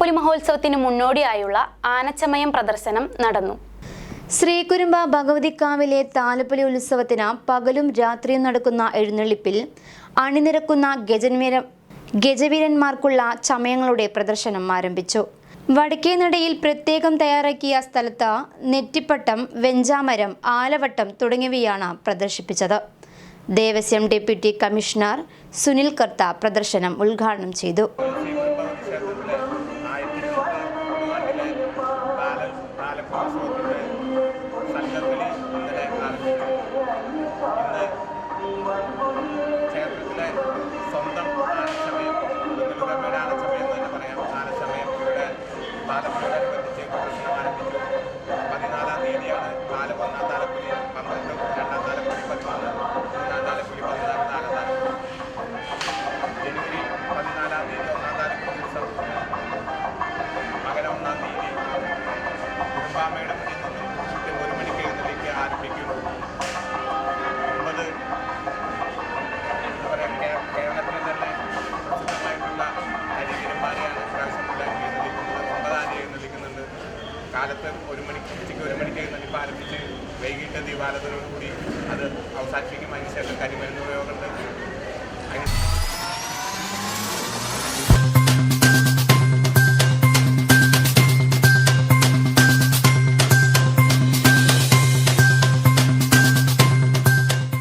മഹോത്സവത്തിന് മുന്നോടിയായുള്ള ആനച്ചമയം പ്രദർശനം നടന്നു. ശ്രീകുരുമ്പ ഭഗവതിക്കാവിലെ താലപ്പൊലി ഉത്സവത്തിന് പകലും രാത്രിയും നടക്കുന്ന എഴുന്നള്ളിപ്പിൽ അണിനിരക്കുന്ന ഗജന്മീര ഗജവീരന്മാർക്കുള്ള ചമയങ്ങളുടെ പ്രദർശനം ആരംഭിച്ചു. വടക്കേനടയിൽ പ്രത്യേകം തയ്യാറാക്കിയ സ്ഥലത്ത് നെറ്റിപ്പട്ടം വെഞ്ചാമരം ആലവട്ടം തുടങ്ങിയവയാണ് പ്രദർശിപ്പിച്ചത്. ദേവസ്വം ഡെപ്യൂട്ടി കമ്മീഷണർ സുനിൽ കർത്ത പ്രദർശനം ഉദ്ഘാടനം ചെയ്തു. ക്ഷേത്രത്തിലെ സ്വന്തം ആനച്ചമയം കൊടുങ്ങല്ലൂരമ്മയുടെ ആനച്ചമയം എന്ന് തന്നെ പറയാം ആനച്ചമയം ഇവിടെ ബാലപ്പുലിയോടനുബന്ധിച്ച് കാലത്ത് ഒരു മണിക്ക് ഉച്ചയ്ക്ക് ഒരു മണിക്ക് എഴുന്നള്ളിപ്പ് ആരംഭിച്ച് വൈകിട്ട് കൂടി അത് അവസാനിപ്പിക്കും. അതിനുശേഷം കരിമരുന്ന് അതിന്